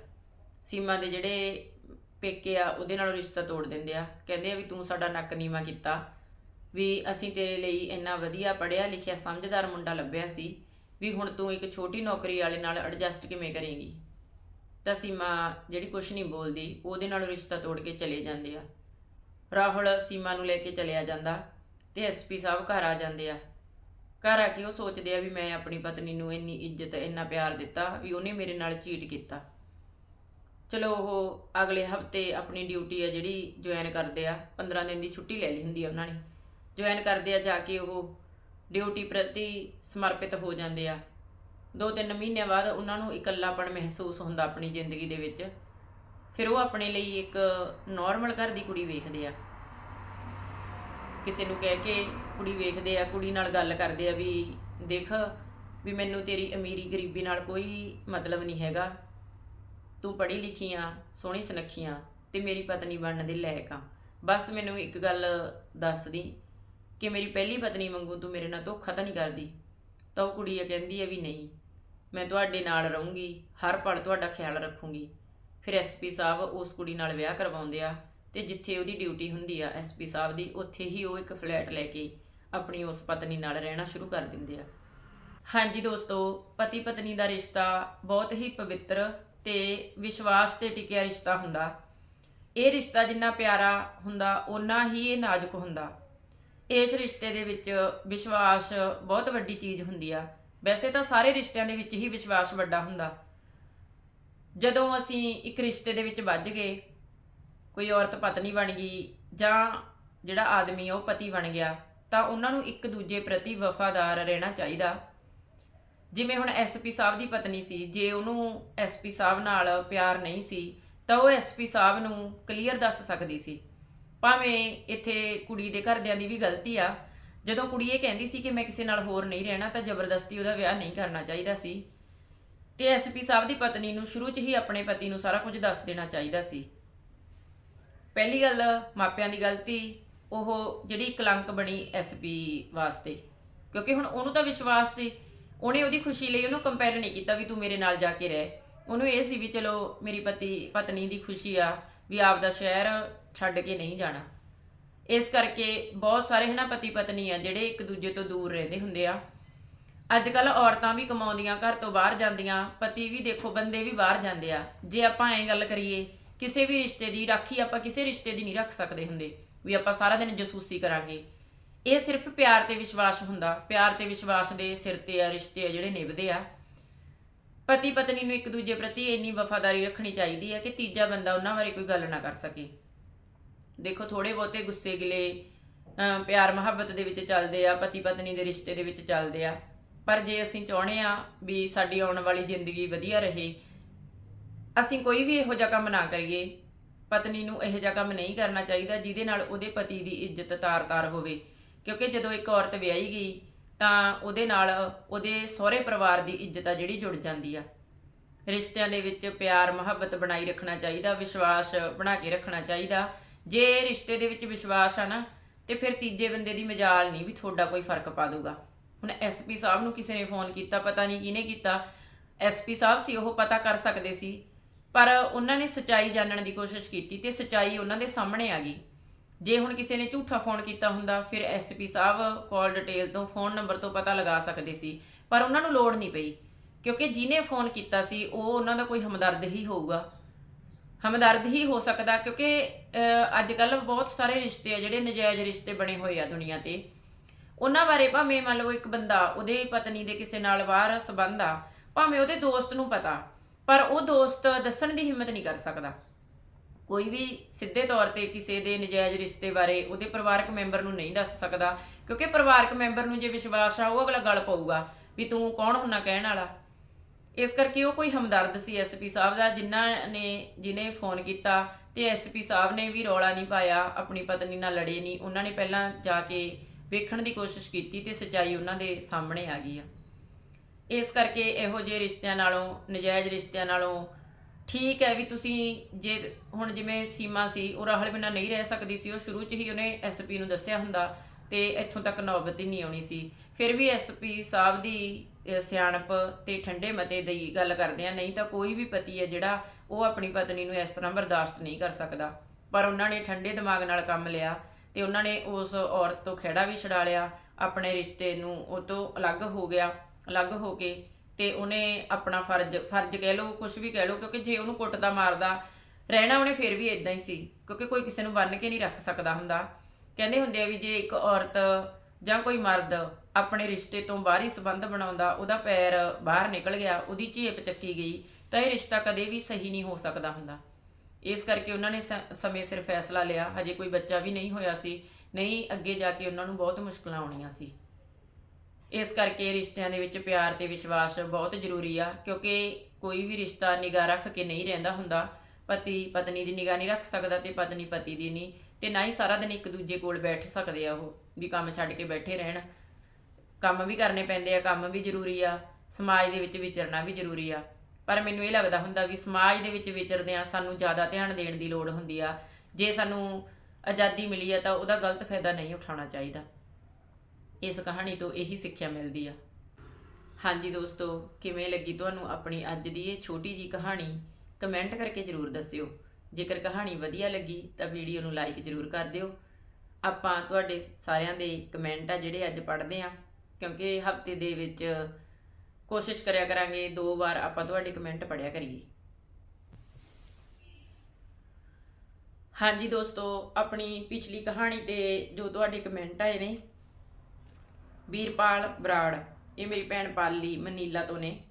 ਸੀਮਾ ਦੇ ਜਿਹੜੇ ਪੇਕੇ ਆ, ਉਹਦੇ ਨਾਲ ਰਿਸ਼ਤਾ ਤੋੜ ਦਿੰਦੇ ਆ। ਕਹਿੰਦੇ ਆ ਵੀ ਤੂੰ ਸਾਡਾ ਨੱਕ ਨੀਵਾ ਕੀਤਾ। ਵੀ ਅਸੀਂ ਤੇਰੇ ਲਈ ਇੰਨਾ ਵਧੀਆ ਪੜਿਆ ਲਿਖਿਆ ਸਮਝਦਾਰ ਮੁੰਡਾ ਲੱਭਿਆ ਸੀ ਵੀ ਹੁਣ ਤੂੰ ਇੱਕ ਛੋਟੀ ਨੌਕਰੀ ਵਾਲੇ ਨਾਲ ਐਡਜਸਟ ਕਿਵੇਂ ਕਰੇਂਗੀ। ਤਾਂ ਸੀਮਾ ਜਿਹੜੀ ਕੁਛ ਨਹੀਂ ਬੋਲਦੀ, ਉਹਦੇ ਨਾਲ ਰਿਸ਼ਤਾ ਤੋੜ ਕੇ ਚਲੇ ਜਾਂਦੇ ਆ। ਰਾਹੁਲ ਸੀਮਾ ਨੂੰ ਲੈ ਕੇ ਚਲਿਆ ਜਾਂਦਾ ਤੇ ਐਸਪੀ ਸਾਹਿਬ ਘਰ ਆ ਜਾਂਦੇ ਆ। ਘਰ ਆ ਕੇ ਉਹ ਸੋਚਦੇ ਆ ਵੀ ਮੈਂ ਆਪਣੀ ਪਤਨੀ ਨੂੰ ਇੰਨੀ ਇੱਜ਼ਤ, ਇੰਨਾ ਪਿਆਰ ਦਿੱਤਾ ਵੀ ਉਹਨੇ ਮੇਰੇ ਨਾਲ ਚੀਟ ਕੀਤਾ। ਚਲੋ ਉਹ ਅਗਲੇ ਹਫ਼ਤੇ ਆਪਣੀ ਡਿਊਟੀ ਆ ਜਿਹੜੀ ਜੁਆਇਨ ਕਰਦੇ ਆ 15 ਦਿਨ ਦੀ ਛੁੱਟੀ ਲੈ ਲਈ ਹੁੰਦੀ ਆ ਉਹਨਾਂ ਨੇ। ਜੁਆਇਨ ਕਰਦੇ ਆ ਜਾ ਕੇ ਉਹ ਡਿਊਟੀ ਪ੍ਰਤੀ ਸਮਰਪਿਤ ਹੋ ਜਾਂਦੇ ਆ। ਦੋ ਤਿੰਨ ਮਹੀਨਿਆਂ ਬਾਅਦ ਉਹਨਾਂ ਨੂੰ ਇਕੱਲਾਪਣ ਮਹਿਸੂਸ ਹੁੰਦਾ ਆਪਣੀ ਜ਼ਿੰਦਗੀ ਦੇ ਵਿੱਚ। ਫਿਰ ਉਹ ਆਪਣੇ ਲਈ ਇੱਕ ਨਾਰਮਲ ਘਰ ਦੀ ਕੁੜੀ ਵੇਖਦੇ ਆ। ਕਿਸੇ ਨੂੰ ਕਹਿ ਕੇ ਕੁੜੀ ਵੇਖਦੇ ਆ, ਕੁੜੀ ਨਾਲ ਗੱਲ ਕਰਦੇ ਆ ਵੀ ਦੇਖ ਵੀ ਮੈਨੂੰ ਤੇਰੀ ਅਮੀਰੀ ਗਰੀਬੀ ਨਾਲ ਕੋਈ ਮਤਲਬ ਨਹੀਂ ਹੈਗਾ। ਤੂੰ ਪੜ੍ਹੀ ਲਿਖੀ ਆ, ਸੋਹਣੀ ਸੁਨੱਖੀ ਆ ਤੇ ਮੇਰੀ ਪਤਨੀ ਬਣਨ ਦੇ ਲਾਇਕ ਆ। ਬਸ ਮੈਨੂੰ ਇੱਕ ਗੱਲ ਦੱਸ ਦੀ ਕਿ ਮੇਰੀ ਪਹਿਲੀ ਪਤਨੀ ਵਾਂਗੂ ਤੂੰ ਮੇਰੇ ਨਾਲ ਧੋਖਾ ਤਾਂ ਨਹੀਂ ਕਰਦੀ? ਤਾਂ ਉਹ ਕੁੜੀ ਇਹ ਕਹਿੰਦੀ ਹੈ ਵੀ ਨਹੀਂ, ਮੈਂ ਤੁਹਾਡੇ ਨਾਲ ਰਹੂੰਗੀ, ਹਰ ਪਲ ਤੁਹਾਡਾ ਖਿਆਲ ਰੱਖੂੰਗੀ। ਫਿਰ ਐਸਪੀ ਸਾਹਿਬ ਉਸ ਕੁੜੀ ਨਾਲ ਵਿਆਹ ਕਰਵਾਉਂਦੇ ਆ ਤੇ ਜਿੱਥੇ ਉਹਦੀ ਡਿਊਟੀ ਹੁੰਦੀ ਆ ਐਸਪੀ ਸਾਹਿਬ ਦੀ, ਉੱਥੇ ਹੀ ਉਹ ਇੱਕ ਫਲੈਟ ਲੈ ਕੇ ਆਪਣੀ ਉਸ ਪਤਨੀ ਨਾਲ ਰਹਿਣਾ ਸ਼ੁਰੂ ਕਰ ਦਿੰਦੇ ਆ। ਹਾਂਜੀ ਦੋਸਤੋ ਪਤੀ ਪਤਨੀ ਦਾ ਰਿਸ਼ਤਾ ਬਹੁਤ ਹੀ ਪਵਿੱਤਰ ਤੇ ਵਿਸ਼ਵਾਸ ਤੇ ਟਿਕਿਆ ਰਿਸ਼ਤਾ ਹੁੰਦਾ। ਇਹ ਰਿਸ਼ਤਾ ਜਿੰਨਾ ਪਿਆਰਾ ਹੁੰਦਾ, ਓਨਾ ਹੀ ਇਹ ਨਾਜ਼ੁਕ ਹੁੰਦਾ। ਇਸ ਰਿਸ਼ਤੇ ਦੇ ਵਿੱਚ ਵਿਸ਼ਵਾਸ ਬਹੁਤ ਵੱਡੀ ਚੀਜ਼ ਹੁੰਦੀ ਆ। ਵੈਸੇ ਤਾਂ ਸਾਰੇ ਰਿਸ਼ਤਿਆਂ ਦੇ ਵਿੱਚ ਹੀ ਵਿਸ਼ਵਾਸ ਵੱਡਾ ਹੁੰਦਾ। ਜਦੋਂ ਅਸੀਂ ਇੱਕ ਰਿਸ਼ਤੇ ਦੇ ਵਿੱਚ ਵੱਜ ਗਏ, ਕੋਈ ਔਰਤ ਪਤਨੀ ਬਣ ਗਈ ਜਾਂ ਜਿਹੜਾ ਆਦਮੀ ਉਹ ਪਤੀ ਬਣ ਗਿਆ, ਤਾਂ ਉਹਨਾਂ ਨੂੰ ਇੱਕ ਦੂਜੇ ਪ੍ਰਤੀ ਵਫਾਦਾਰ ਰਹਿਣਾ ਚਾਹੀਦਾ। ਜਿਵੇਂ ਹੁਣ ਐਸਪੀ ਸਾਹਿਬ ਦੀ ਪਤਨੀ ਸੀ, ਜੇ ਉਹਨੂੰ ਐਸਪੀ ਸਾਹਿਬ ਨਾਲ ਪਿਆਰ ਨਹੀਂ ਸੀ, ਤਾਂ ਉਹ ਐਸਪੀ ਸਾਹਿਬ ਨੂੰ ਕਲੀਅਰ ਦੱਸ ਸਕਦੀ ਸੀ। ਭਾਵੇਂ ਇੱਥੇ ਕੁੜੀ ਦੇ ਘਰਦਿਆਂ ਦੀ ਵੀ ਗਲਤੀ ਆ, ਜਦੋਂ ਕੁੜੀ ਇਹ ਕਹਿੰਦੀ ਸੀ ਕਿ ਮੈਂ ਕਿਸੇ ਨਾਲ ਹੋਰ ਨਹੀਂ ਰਹਿਣਾ, ਤਾਂ ਜ਼ਬਰਦਸਤੀ ਉਹਦਾ ਵਿਆਹ ਨਹੀਂ ਕਰਨਾ ਚਾਹੀਦਾ ਸੀ। ਤੇ ਐਸਪੀ ਸਾਹਿਬ ਦੀ ਪਤਨੀ ਨੂੰ ਸ਼ੁਰੂ 'ਚ ਹੀ ਆਪਣੇ ਪਤੀ ਨੂੰ ਸਾਰਾ ਕੁਝ ਦੱਸ ਦੇਣਾ ਚਾਹੀਦਾ ਸੀ। ਪਹਿਲੀ ਗੱਲ, ਮਾਪਿਆਂ ਦੀ ਗਲਤੀ, ਉਹ ਜਿਹੜੀ ਕਲੰਕ ਬਣੀ ਐਸਪੀ ਵਾਸਤੇ। ਕਿਉਂਕਿ ਹੁਣ ਉਹਨੂੰ ਤਾਂ ਵਿਸ਼ਵਾਸ ਸੀ ਉਹਨੇ ਉਹਦੀ ਖੁਸ਼ੀ ਲਈ ਉਹਨੂੰ ਕੰਪੇਅਰ ਨਹੀਂ ਕੀਤਾ ਵੀ ਤੂੰ ਮੇਰੇ ਨਾਲ ਜਾ ਕੇ ਰਹਿ। ਉਹਨੂੰ ਇਹ ਸੀ ਵੀ ਚਲੋ ਮੇਰੀ ਪਤੀ, ਪਤਨੀ ਦੀ ਖੁਸ਼ੀ ਆ ਵੀ ਆਪਦਾ ਸ਼ਹਿਰ ਛੱਡ ਕੇ ਨਹੀਂ ਜਾਣਾ। ਇਸ ਕਰਕੇ ਬਹੁਤ ਸਾਰੇ ਹਨਾ ਪਤੀ ਪਤਨੀ ਆ ਜਿਹੜੇ ਇੱਕ ਦੂਜੇ ਤੋਂ ਦੂਰ ਰਹਿੰਦੇ ਹੁੰਦੇ ਆ। ਅੱਜ ਕੱਲ ਔਰਤਾਂ ਵੀ ਕਮਾਉਂਦੀਆਂ, ਘਰ ਤੋਂ ਬਾਹਰ ਜਾਂਦੀਆਂ, ਪਤੀ ਵੀ ਦੇਖੋ ਬੰਦੇ ਵੀ ਬਾਹਰ ਜਾਂਦੇ ਆ। ਜੇ ਆਪਾਂ ਐਂ ਗੱਲ ਕਰੀਏ, ਕਿਸੇ ਵੀ ਰਿਸ਼ਤੇ ਦੀ ਰਾਖੀ ਆਪਾਂ ਕਿਸੇ ਰਿਸ਼ਤੇ ਦੀ ਨਹੀਂ ਰੱਖ ਸਕਦੇ ਹੁੰਦੇ। ਵੀ ਆਪਾਂ ਸਾਰਾ ਦਿਨ ਜਸੂਸੀ ਕਰਾਂਗੇ। ਇਹ ਸਿਰਫ ਪਿਆਰ ਤੇ ਵਿਸ਼ਵਾਸ ਹੁੰਦਾ। ਪਿਆਰ ਤੇ ਵਿਸ਼ਵਾਸ ਦੇ ਸਿਰ ਤੇ ਆ, ਰਿਸ਼ਤੇ ਆ ਜਿਹੜੇ ਨਿਭਦੇ ਆ। ਪਤੀ ਪਤਨੀ ਨੂੰ ਇੱਕ ਦੂਜੇ ਪ੍ਰਤੀ ਇੰਨੀ ਵਫਾਦਾਰੀ ਰੱਖਣੀ ਚਾਹੀਦੀ ਹੈ ਕਿ ਤੀਜਾ ਬੰਦਾ ਉਹਨਾਂ ਬਾਰੇ ਕੋਈ ਗੱਲ ਨਾ ਕਰ ਸਕੇ। ਦੇਖੋ ਥੋੜੇ ਬਹੁਤੇ ਗੁੱਸੇ ਗਿਲੇ ਪਿਆਰ ਮੁਹੱਬਤ ਦੇ ਵਿੱਚ ਚੱਲਦੇ ਆ, ਪਤੀ ਪਤਨੀ ਦੇ ਰਿਸ਼ਤੇ ਦੇ ਵਿੱਚ ਚੱਲਦੇ ਆ। ਪਰ ਜੇ ਅਸੀਂ ਚਾਹੁੰਦੇ ਆ ਵੀ ਸਾਡੀ ਆਉਣ ਵਾਲੀ ਜ਼ਿੰਦਗੀ ਵਧੀਆ ਰਹੇ, ਅਸੀਂ ਕੋਈ ਵੀ ਇਹੋ ਜਿਹਾ ਕੰਮ ਨਾ ਕਰੀਏ। ਪਤਨੀ ਨੂੰ ਇਹੋ ਜਿਹਾ ਕੰਮ ਨਹੀਂ ਕਰਨਾ ਚਾਹੀਦਾ ਜਿਹਦੇ ਨਾਲ ਉਹਦੇ ਪਤੀ ਦੀ ਇੱਜ਼ਤ ਤਾਰ-ਤਾਰ ਹੋਵੇ। ਕਿਉਂਕਿ ਜਦੋਂ ਇੱਕ ਔਰਤ ਵਿਆਹੀ ਗਈ, ਤਾਂ ਉਹਦੇ ਨਾਲ ਉਹਦੇ ਸਹੁਰੇ ਪਰਿਵਾਰ ਦੀ ਇੱਜ਼ਤ ਆ ਜਿਹੜੀ ਜੁੜ ਜਾਂਦੀ ਆ। ਰਿਸ਼ਤਿਆਂ ਦੇ ਵਿੱਚ ਪਿਆਰ, ਮੁਹੱਬਤ ਬਣਾਈ ਰੱਖਣਾ ਚਾਹੀਦਾ, ਵਿਸ਼ਵਾਸ ਬਣਾ ਕੇ ਰੱਖਣਾ ਚਾਹੀਦਾ। ਜੇ ਰਿਸ਼ਤੇ ਦੇ ਵਿੱਚ ਵਿਸ਼ਵਾਸ ਆ ਨਾ, ਤੇ ਫਿਰ ਤੀਜੇ ਬੰਦੇ ਦੀ ਮਜਾਲ ਨਹੀਂ ਵੀ ਤੁਹਾਡਾ ਕੋਈ ਫ਼ਰਕ ਪਾ ਦੂਗਾ। ਹੁਣ ਐਸਪੀ ਸਾਹਿਬ ਨੂੰ ਕਿਸੇ ਨੇ ਫੋਨ ਕੀਤਾ, ਪਤਾ ਨਹੀਂ ਕਿਹਨੇ ਕੀਤਾ। ਐਸਪੀ ਸਾਹਿਬ ਸੀ, ਉਹ ਪਤਾ ਕਰ ਸਕਦੇ ਸੀ। ਪਰ ਉਹਨਾਂ ਨੇ ਸਚਾਈ ਜਾਣਨ ਦੀ ਕੋਸ਼ਿਸ਼ ਕੀਤੀ ਤੇ ਸਚਾਈ ਉਹਨਾਂ ਦੇ ਸਾਹਮਣੇ ਆ ਗਈ। ਜੇ ਹੁਣ ਕਿਸੇ ਨੇ ਝੂਠਾ ਫੋਨ ਕੀਤਾ ਹੁੰਦਾ, ਫਿਰ ਐਸਪੀ ਸਾਹਿਬ ਕਾਲ ਡਿਟੇਲ ਤੋਂ ਫੋਨ ਨੰਬਰ ਤੋਂ ਪਤਾ ਲਗਾ ਸਕਦੇ ਸੀ, ਪਰ ਉਹਨਾਂ ਨੂੰ ਲੋੜ ਨਹੀਂ ਪਈ, ਕਿਉਂਕਿ ਜਿਹਨੇ ਫੋਨ ਕੀਤਾ ਸੀ, ਉਹ ਉਹਨਾਂ ਦਾ ਕੋਈ ਹਮਦਰਦ ਹੀ ਹੋਊਗਾ। ਹਮਦਰਦ ਹੀ ਹੋ ਸਕਦਾ, ਕਿਉਂਕਿ ਅੱਜ ਕੱਲ ਬਹੁਤ ਸਾਰੇ ਰਿਸ਼ਤੇ ਆ, ਜਿਹੜੇ ਨਜਾਇਜ਼ ਰਿਸ਼ਤੇ ਬਣੇ ਹੋਏ ਆ ਦੁਨੀਆ ਤੇ। ਉਹਨਾਂ ਬਾਰੇ ਭਾਵੇਂ ਮੰਨ ਲਓ ਇੱਕ ਬੰਦਾ, ਉਹਦੇ ਪਤਨੀ ਦੇ ਕਿਸੇ ਨਾਲ ਬਾਹਰ ਸੰਬੰਧ ਆ, ਭਾਵੇਂ ਉਹਦੇ ਦੋਸਤ ਨੂੰ ਪਤਾ, ਪਰ ਉਹ ਦੋਸਤ ਦੱਸਣ ਦੀ ਹਿੰਮਤ ਨਹੀਂ ਕਰ ਸਕਦਾ। ਕੋਈ ਵੀ ਸਿੱਧੇ ਤੌਰ ਤੇ ਕਿਸੇ ਦੇ ਨਜਾਇਜ਼ ਰਿਸ਼ਤੇ ਬਾਰੇ ਉਹਦੇ ਪਰਿਵਾਰਕ ਮੈਂਬਰ ਨੂੰ ਨਹੀਂ ਦੱਸ ਸਕਦਾ, ਕਿਉਂਕਿ ਪਰਿਵਾਰਕ ਮੈਂਬਰ ਨੂੰ ਜੇ ਵਿਸ਼ਵਾਸ ਆ, ਉਹ ਅਗਲਾ ਗੱਲ ਪਊਗਾ ਵੀ ਤੂੰ ਕੌਣ ਹੁੰਨਾ ਕਹਿਣ ਵਾਲਾ। ਇਸ ਕਰਕੇ ਉਹ ਕੋਈ ਹਮਦਰਦ ਸੀ ਐਸਪੀ ਸਾਹਿਬ ਦਾ, ਜਿਨ੍ਹਾਂ ਨੇ, ਜਿਨੇ ਫੋਨ ਕੀਤਾ ਤੇ ਐਸਪੀ ਸਾਹਿਬ ਨੇ ਵੀ ਰੌਲਾ ਨਹੀਂ ਪਾਇਆ, ਆਪਣੀ ਪਤਨੀ ਨਾਲ ਲੜੇ ਨਹੀਂ, ਉਹਨਾਂ ਨੇ ਪਹਿਲਾਂ ਜਾ ਕੇ ਵੇਖਣ ਦੀ ਕੋਸ਼ਿਸ਼ ਕੀਤੀ ਤੇ ਸੱਚਾਈ ਉਹਨਾਂ ਦੇ ਸਾਹਮਣੇ ਆ ਗਈ ਆ। ਇਸ ਕਰਕੇ ਇਹੋ ਜਿਹੇ ਰਿਸ਼ਤਿਆਂ ਨਾਲੋਂ, ਨਜਾਇਜ਼ ਰਿਸ਼ਤਿਆਂ ਨਾਲੋਂ ਠੀਕ ਹੈ ਵੀ ਤੁਸੀਂ ਜੇ ਹੁਣ ਜਿਵੇਂ ਸੀਮਾ ਸੀ, ਉਹ ਰਾਹਲ ਬਿਨਾਂ ਨਹੀਂ ਰਹਿ ਸਕਦੀ ਸੀ, ਉਹ ਸ਼ੁਰੂ 'ਚ ਹੀ ਉਹਨੇ ਐਸਪੀ ਨੂੰ ਦੱਸਿਆ ਹੁੰਦਾ ਤੇ ਇੱਥੋਂ ਤੱਕ ਨੌਬਤ ਹੀ ਨਹੀਂ ਆਉਣੀ ਸੀ। ਫਿਰ ਵੀ ਐਸਪੀ ਸਾਹਿਬ ਦੀ ਸਿਆਣਪ ਤੇ ਠੰਡੇ ਮਤੇ ਦੀ ਗੱਲ ਕਰਦੇ ਆ, ਨਹੀਂ ਤਾਂ ਕੋਈ ਵੀ ਪਤੀ ਹੈ ਜਿਹੜਾ ਉਹ ਆਪਣੀ ਪਤਨੀ ਨੂੰ ਇਸ ਤਰ੍ਹਾਂ ਬਰਦਾਸ਼ਤ ਨਹੀਂ ਕਰ ਸਕਦਾ। ਪਰ ਉਹਨਾਂ ਨੇ ਠੰਡੇ ਦਿਮਾਗ ਨਾਲ ਕੰਮ ਲਿਆ ਤੇ ਉਹਨਾਂ ਨੇ ਉਸ ਔਰਤ ਤੋਂ ਖਿਹੜਾ ਵੀ ਛਡਾ ਲਿਆ, ਆਪਣੇ ਰਿਸ਼ਤੇ ਨੂੰ ਉਹ ਤੋਂ ਅਲੱਗ ਹੋ ਗਿਆ, ਅਲੱਗ ਹੋ ਕੇ ਤੇ ਉਹਨੇ ਆਪਣਾ ਫਰਜ਼ ਫਰਜ਼ ਕਹਿ ਲਓ ਕੁਝ ਵੀ ਕਹਿ ਲਓ, ਕਿਉਂਕਿ ਜੇ ਉਹਨੂੰ ਕੁੱਟਦਾ ਮਾਰਦਾ, ਰਹਿਣਾ ਉਹਨੇ ਫਿਰ ਵੀ ਇਦਾਂ ਹੀ ਸੀ, ਕਿਉਂਕਿ ਕੋਈ ਕਿਸੇ ਨੂੰ ਬੰਨ ਕੇ ਨਹੀਂ ਰੱਖ ਸਕਦਾ ਹੁੰਦਾ। ਕਹਿੰਦੇ ਹੁੰਦੇ ਆ ਵੀ ਜੇ ਇੱਕ ਔਰਤ ਜਾਂ ਕੋਈ ਮਰਦ ਆਪਣੇ ਰਿਸ਼ਤੇ ਤੋਂ ਬਾਹਰੀ ਸੰਬੰਧ ਬਣਾਉਂਦਾ, ਉਹਦਾ ਪੈਰ ਬਾਹਰ ਨਿਕਲ ਗਿਆ, ਉਹਦੀ ਝੇਪ ਚੱਕੀ ਗਈ, ਤਾਂ ਇਹ ਰਿਸ਼ਤਾ ਕਦੇ ਵੀ ਸਹੀ ਨਹੀਂ ਹੋ ਸਕਦਾ ਹੁੰਦਾ। ਇਸ ਕਰਕੇ ਉਹਨਾਂ ਨੇ ਸ- ਸਮੇਂ ਸਿਰ ਫੈਸਲਾ ਲਿਆ, ਹਜੇ ਕੋਈ ਬੱਚਾ ਵੀ ਨਹੀਂ ਹੋਇਆ ਸੀ, ਨਹੀਂ ਅੱਗੇ ਜਾ ਕੇ ਉਹਨਾਂ ਨੂੰ ਬਹੁਤ ਮੁਸ਼ਕਲਾਂ ਆਉਣੀਆਂ ਸੀ। ਇਸ ਕਰਕੇ ਰਿਸ਼ਤਿਆਂ ਦੇ ਵਿੱਚ ਪਿਆਰ ਤੇ ਵਿਸ਼ਵਾਸ ਬਹੁਤ ਜ਼ਰੂਰੀ ਆ, ਕਿਉਂਕਿ ਕੋਈ ਵੀ ਰਿਸ਼ਤਾ ਨਿਗਾਹ ਰੱਖ ਕੇ ਨਹੀਂ ਰਹਿੰਦਾ ਹੁੰਦਾ। ਪਤੀ, ਪਤਨੀ ਦੀ ਨਿਗਾਹ ਨਹੀਂ ਰੱਖ ਸਕਦਾ ਤੇ ਪਤਨੀ, ਪਤੀ ਦੀ ਨਹੀਂ, ਤੇ ਨਾ ਹੀ ਸਾਰਾ ਦਿਨ ਇੱਕ ਦੂਜੇ ਕੋਲ ਬੈਠ ਸਕਦੇ ਆ ਉਹ, ਵੀ ਕੰਮ ਛੱਡ ਕੇ ਬੈਠੇ ਰਹਿਣ। ਕੰਮ ਵੀ ਕਰਨੇ ਪੈਂਦੇ ਆ, ਕੰਮ ਵੀ ਜ਼ਰੂਰੀ ਆ, ਸਮਾਜ ਦੇ ਵਿੱਚ ਵਿਚਰਨਾ ਵੀ ਜ਼ਰੂਰੀ ਆ। ਪਰ ਮੈਨੂੰ ਇਹ ਲੱਗਦਾ ਹੁੰਦਾ ਵੀ ਸਮਾਜ ਦੇ ਵਿੱਚ ਵਿਚਰਦੇ ਆ ਸਾਨੂੰ ਜ਼ਿਆਦਾ ਧਿਆਨ ਦੇਣ ਦੀ ਲੋੜ ਹੁੰਦੀ ਆ। ਜੇ ਸਾਨੂੰ ਆਜ਼ਾਦੀ ਮਿਲੀ ਆ ਤਾਂ ਉਹਦਾ ਗਲਤ ਫਾਇਦਾ ਨਹੀਂ ਉਠਾਉਣਾ ਚਾਹੀਦਾ। ਇਸ ਕਹਾਣੀ ਤੋਂ ਇਹੀ ਸਿੱਖਿਆ ਮਿਲਦੀ ਆ। ਹਾਂਜੀ ਦੋਸਤੋ, ਕਿਵੇਂ ਲੱਗੀ ਤੁਹਾਨੂੰ ਆਪਣੀ ਅੱਜ ਦੀ ਇਹ ਛੋਟੀ ਜੀ ਕਹਾਣੀ? ਕਮੈਂਟ ਕਰਕੇ ਜਰੂਰ ਦੱਸਿਓ। ਜੇਕਰ ਕਹਾਣੀ ਵਧੀਆ ਲੱਗੀ, ਤਾਂ ਵੀਡੀਓ ਨੂੰ ਲਾਈਕ ਜਰੂਰ ਕਰ ਦਿਓ। ਆਪਾਂ ਤੁਹਾਡੇ ਸਾਰਿਆਂ ਦੇ ਕਮੈਂਟ ਆ ਜਿਹੜੇ ਅੱਜ ਪੜ੍ਹਦੇ ਆ, ਕਿਉਂਕਿ ਹਫ਼ਤੇ ਦੇ ਵਿੱਚ ਕੋਸ਼ਿਸ਼ ਕਰਿਆ ਕਰਾਂਗੇ ਦੋ ਵਾਰ ਆਪਾਂ ਤੁਹਾਡੇ ਕਮੈਂਟ ਪੜਿਆ ਕਰੀਏ। ਹਾਂਜੀ ਦੋਸਤੋ, ਆਪਣੀ ਪਿਛਲੀ ਕਹਾਣੀ ਤੇ ਜੋ ਤੁਹਾਡੇ ਕਮੈਂਟ ਆਏ ਨੇ ਵੀਰਪਾਲ ਬਰਾੜ। ਇਹ ਮੇਰੀ ਭੈਣ ਪਾਲੀ ਮਨੀਲਾ ਤੋਂ ਨੇ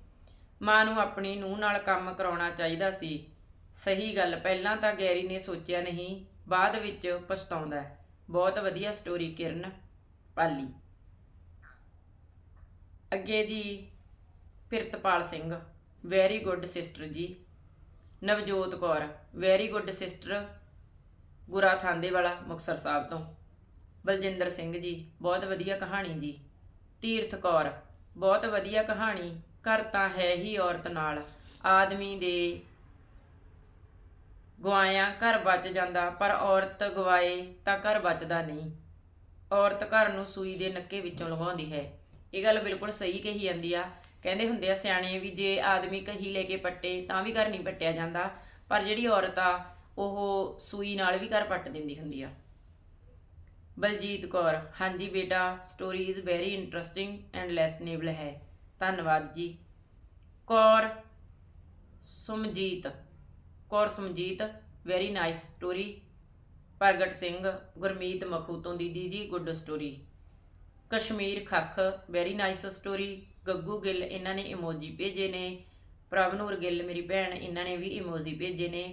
ਮਾਂ ਨੂੰ ਆਪਣੀ ਨੂੰਹ ਨਾਲ ਕੰਮ ਕਰਾਉਣਾ ਚਾਹੀਦਾ ਸੀ। ਸਹੀ ਗੱਲ, ਪਹਿਲਾਂ ਤਾਂ ਗੈਰੀ ਨੇ ਸੋਚਿਆ ਨਹੀਂ, ਬਾਅਦ ਵਿੱਚ ਪਛਤਾਉਂਦਾ ਬਹੁਤ ਵਧੀਆ ਸਟੋਰੀ ਕਿਰਨ ਪਾਲੀ। ਅੱਗੇ ਜੀ, Pirtpal Singh. Very good sister ਜੀ। Navjot Kaur. Very good sister ਗੁਰਾ ਥਾਂਦੇ ਵਾਲਾ ਮੁਕਤਸਰ ਸਾਹਿਬ ਤੋਂ। ਬਲਜਿੰਦਰ ਸਿੰਘ ਜੀ, ਬਹੁਤ ਵਧੀਆ ਕਹਾਣੀ ਜੀ। ਤੀਰਥ ਕੌਰ, ਬਹੁਤ ਵਧੀਆ ਕਹਾਣੀ, ਘਰ ਤਾਂ ਹੈ ਹੀ ਔਰਤ ਨਾਲ। ਆਦਮੀ ਦੇ ਗਵਾਇਆ ਘਰ ਬਚ ਜਾਂਦਾ, ਪਰ ਔਰਤ ਗਵਾਏ ਤਾਂ ਘਰ ਬਚਦਾ ਨਹੀਂ। ਔਰਤ ਘਰ ਨੂੰ ਸੂਈ ਦੇ ਨੱਕੇ ਵਿੱਚੋਂ ਲਗਾਉਂਦੀ ਹੈ। ਇਹ ਗੱਲ ਬਿਲਕੁਲ ਸਹੀ ਕਹੀ ਜਾਂਦੀ ਆ। ਕਹਿੰਦੇ ਹੁੰਦੇ ਆ ਸਿਆਣੇ ਵੀ ਜੇ ਆਦਮੀ ਕਹੀ ਲੈ ਕੇ ਪੱਟੇ, ਤਾਂ ਵੀ ਘਰ ਨਹੀਂ ਪੱਟਿਆ ਜਾਂਦਾ। ਪਰ ਜਿਹੜੀ ਔਰਤ ਆ, ਉਹ ਸੂਈ ਨਾਲ ਵੀ ਘਰ ਪੱਟ ਦਿੰਦੀ ਹੁੰਦੀ ਆ। ਬਲਜੀਤ ਕੌਰ, ਹਾਂਜੀ ਬੇਟਾ story is very interesting and lessonable ਹੈ। ਧੰਨਵਾਦ ਜੀ। Kaur, Sumjit Kaur Sumjit very nice story Pargat Singh, Gurmeet Makhu ਤੋਂ ਦੀਦੀ ਜੀ good story Kashmir Khakh very nice story Gaggu Gill, ਇਹਨਾਂ ਨੇ ਇਮੋਜੀ ਭੇਜੇ ਨੇ। ਪ੍ਰਭਨੂਰ ਗਿੱਲ, ਮੇਰੀ ਭੈਣ, ਇਹਨਾਂ ਨੇ ਵੀ ਇਮੋਜੀ ਭੇਜੇ ਨੇ।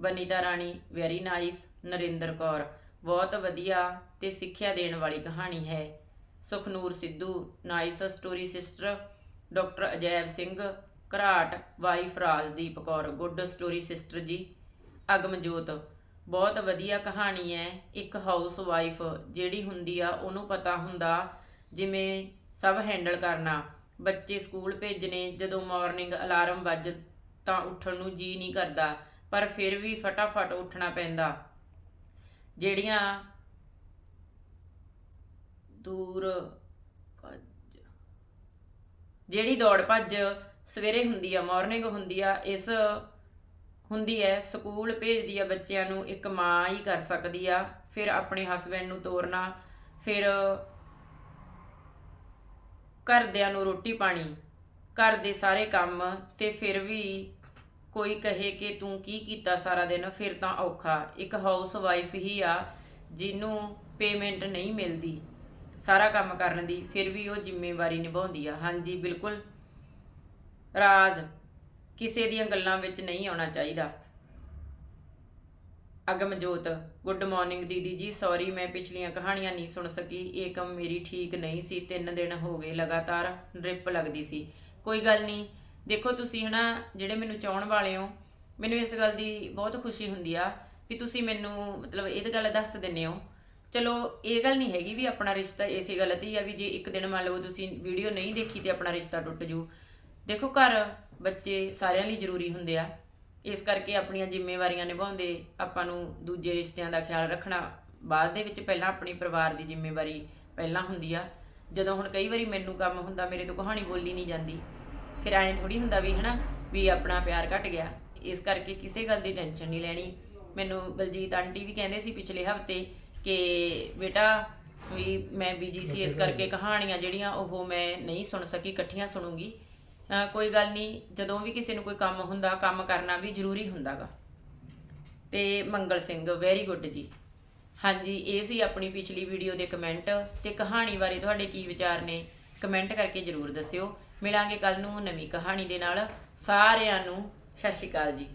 ਬਨੀਤਾ ਰਾਣੀ ਵੈਰੀ ਨਾਈਸ ਨਰਿੰਦਰ ਕੌਰ ਬਹੁਤ ਵਧੀਆ ਤੇ ਸਿੱਖਿਆ ਦੇਣ ਵਾਲੀ ਕਹਾਣੀ ਹੈ। Sukhnoor Sidhu nice story sister, doctor Ajaib Singh, Gharat wife Rajdeep Kaur, good story sister ਜੀ, ਅਗਮਜੋਤ। ਬਹੁਤ ਵਧੀਆ ਕਹਾਣੀ ਹੈ। ਇੱਕ ਹਾਊਸ ਵਾਈਫ ਜਿਹੜੀ ਹੁੰਦੀ ਆ, ਉਹਨੂੰ ਪਤਾ ਹੁੰਦਾ ਜਿਵੇਂ ਸਭ ਹੈਂਡਲ ਕਰਨਾ। ਬੱਚੇ ਸਕੂਲ ਭੇਜਣੇ, ਜਦੋਂ ਮਾਰਨਿੰਗ ਅਲਾਰਮ ਵੱਜ ਤਾਂ ਉੱਠਣ ਨੂੰ ਜੀ ਨਹੀਂ ਕਰਦਾ, ਪਰ ਫਿਰ ਵੀ ਫਟਾਫਟ ਉੱਠਣਾ ਪੈਂਦਾ। ਜਿਹੜੀਆਂ ਦੂਰ ਭੱਜ। ਜਿਹੜੀ ਦੌੜ ਭੱਜ ਸਵੇਰੇ ਹੁੰਦੀ ਆ ਮਾਰਨਿੰਗ ਹੁੰਦੀ ਆ, ਇਸ ਹੁੰਦੀ ਹੈ, ਸਕੂਲ ਭੇਜਦੀ ਆ ਬੱਚਿਆਂ ਨੂੰ, ਇੱਕ ਮਾਂ ਹੀ ਕਰ ਸਕਦੀ ਆ, ਫਿਰ ਆਪਣੇ ਹਸਬੰਡ ਨੂੰ ਤੋਰਨਾ, ਫਿਰ ਘਰਦਿਆਂ ਨੂੰ ਰੋਟੀ ਪਾਣੀ, ਘਰ ਦੇ ਸਾਰੇ ਕੰਮ, ਤੇ ਫਿਰ ਵੀ ਕੋਈ ਕਹੇ ਕਿ ਤੂੰ ਕੀ ਕੀਤਾ ਸਾਰਾ ਦਿਨ? ਫਿਰ ਤਾਂ ਔਖਾ। ਇੱਕ ਹਾਊਸ ਵਾਈਫ ਹੀ ਆ, ਜਿਹਨੂੰ ਪੇਮੈਂਟ ਨਹੀਂ ਮਿਲਦੀ। ਸਾਰਾ ਕੰਮ ਕਰਨ ਦੀ, ਫਿਰ ਵੀ ਉਹ ਜ਼ਿੰਮੇਵਾਰੀ ਨਿਭਾਉਂਦੀ ਆ। ਹਾਂਜੀ, ਬਿਲਕੁਲ। ਰਾਜ, ਕਿਸੇ ਦੀਆਂ ਗੱਲਾਂ ਵਿੱਚ ਨਹੀਂ ਆਉਣਾ ਚਾਹੀਦਾ। ਅਗਮਜੋਤ ਗੁੱਡ ਮਾਰਨਿੰਗ ਦੀਦੀ ਜੀ। ਸੌਰੀ ਮੈਂ ਪਿਛਲੀਆਂ ਕਹਾਣੀਆਂ ਨਹੀਂ ਸੁਣ ਸਕੀ। ਇਹ ਕੰਮ ਮੇਰੀ ਠੀਕ ਨਹੀਂ ਸੀ। ਤਿੰਨ ਦਿਨ ਹੋ ਗਏ ਲਗਾਤਾਰ ਡ੍ਰਿਪ ਲੱਗਦੀ ਸੀ। ਕੋਈ ਗੱਲ ਨਹੀਂ। ਦੇਖੋ ਤੁਸੀਂ ਹਨਾ, ਜਿਹੜੇ ਮੈਨੂੰ ਚਾਹਣ ਵਾਲੇ ਹੋ, ਮੈਨੂੰ ਇਸ ਗੱਲ ਦੀ ਬਹੁਤ ਖੁਸ਼ੀ ਹੁੰਦੀ ਆ ਵੀ ਤੁਸੀਂ ਮੈਨੂੰ ਮਤਲਬ ਇਹ ਗੱਲ ਦੱਸ ਦਿੰਦੇ ਹੋ। ਚਲੋ, ਇਹ ਗੱਲ ਨਹੀਂ ਹੈਗੀ ਵੀ ਆਪਣਾ ਰਿਸ਼ਤਾ ਇਸੇ ਗੱਲ ਤੇ ਹੀ ਆ ਵੀ ਜੇ ਇੱਕ ਦਿਨ ਮੰਨ ਲਓ ਤੁਸੀਂ ਵੀਡੀਓ ਨਹੀਂ ਦੇਖੀ ਤੇ ਆਪਣਾ ਰਿਸ਼ਤਾ ਟੁੱਟ ਜੂ। ਦੇਖੋ ਘਰ ਬੱਚੇ ਸਾਰਿਆਂ ਲਈ ਜ਼ਰੂਰੀ ਹੁੰਦੇ ਆ। ਇਸ ਕਰਕੇ ਆਪਣੀਆਂ ਜ਼ਿੰਮੇਵਾਰੀਆਂ ਨਿਭਾਉਂਦੇ ਆਪਾਂ ਨੂੰ ਦੂਜੇ ਰਿਸ਼ਤਿਆਂ ਦਾ ਖਿਆਲ ਰੱਖਣਾ, ਬਾਅਦ ਦੇ ਵਿੱਚ ਪਹਿਲਾਂ ਆਪਣੀ ਪਰਿਵਾਰ ਦੀ ਜ਼ਿੰਮੇਵਾਰੀ ਪਹਿਲਾਂ ਹੁੰਦੀ ਆ। ਜਦੋਂ ਹੁਣ ਕਈ ਵਾਰੀ ਮੈਨੂੰ ਕੰਮ ਹੁੰਦਾ, ਮੇਰੇ ਤੋਂ ਕਹਾਣੀ ਬੋਲੀ ਨਹੀਂ ਜਾਂਦੀ। ਫਿਰ ਐਂ ਥੋੜੀ ਹੁੰਦਾ ਵੀ ਹਨਾ, ਵੀ ਆਪਣਾ ਪਿਆਰ ਘਟ ਗਿਆ। ਇਸ ਕਰਕੇ ਕਿਸੇ ਗੱਲ ਦੀ ਟੈਨਸ਼ਨ ਨਹੀਂ ਲੈਣੀ। ਮੈਨੂੰ ਬਲਜੀਤ ਆਂਟੀ ਵੀ ਕਹਿੰਦੇ ਸੀ ਪਿਛਲੇ ਹਫ਼ਤੇ ਕਿ ਬੇਟਾ ਵੀ ਮੈਂ ਬੀਜੀ ਸੀ, ਇਸ ਕਰਕੇ ਕਹਾਣੀਆਂ ਜਿਹੜੀਆਂ ਉਹ ਮੈਂ ਨਹੀਂ ਸੁਣ ਸਕੀ, ਇਕੱਠੀਆਂ ਸੁਣੂਗੀ। ਕੋਈ ਗੱਲ ਨਹੀਂ, ਜਦੋਂ ਵੀ ਕਿਸੇ ਨੂੰ ਕੋਈ ਕੰਮ ਹੁੰਦਾ, ਕੰਮ ਕਰਨਾ ਵੀ ਜ਼ਰੂਰੀ ਹੁੰਦਾਗਾ। ਤੇ ਮੰਗਲ ਸਿੰਘ ਵੈਰੀ ਗੁੱਡ ਜੀ। ਹਾਂਜੀ, ਇਹ ਸੀ ਆਪਣੀ ਪਿਛਲੀ ਵੀਡੀਓ ਦੇ ਕਮੈਂਟ ਤੇ ਕਹਾਣੀ ਬਾਰੇ ਤੁਹਾਡੇ ਕੀ ਵਿਚਾਰ ਨੇ? ਕਮੈਂਟ ਕਰਕੇ ਜ਼ਰੂਰ ਦੱਸਿਓ। ਮਿਲਾਂਗੇ ਕੱਲ ਨੂੰ ਨਵੀਂ ਕਹਾਣੀ ਦੇ ਨਾਲ ਸਾਰਿਆਂ ਨੂੰ ਸਤਿ ਸ਼੍ਰੀ ਅਕਾਲ ਜੀ।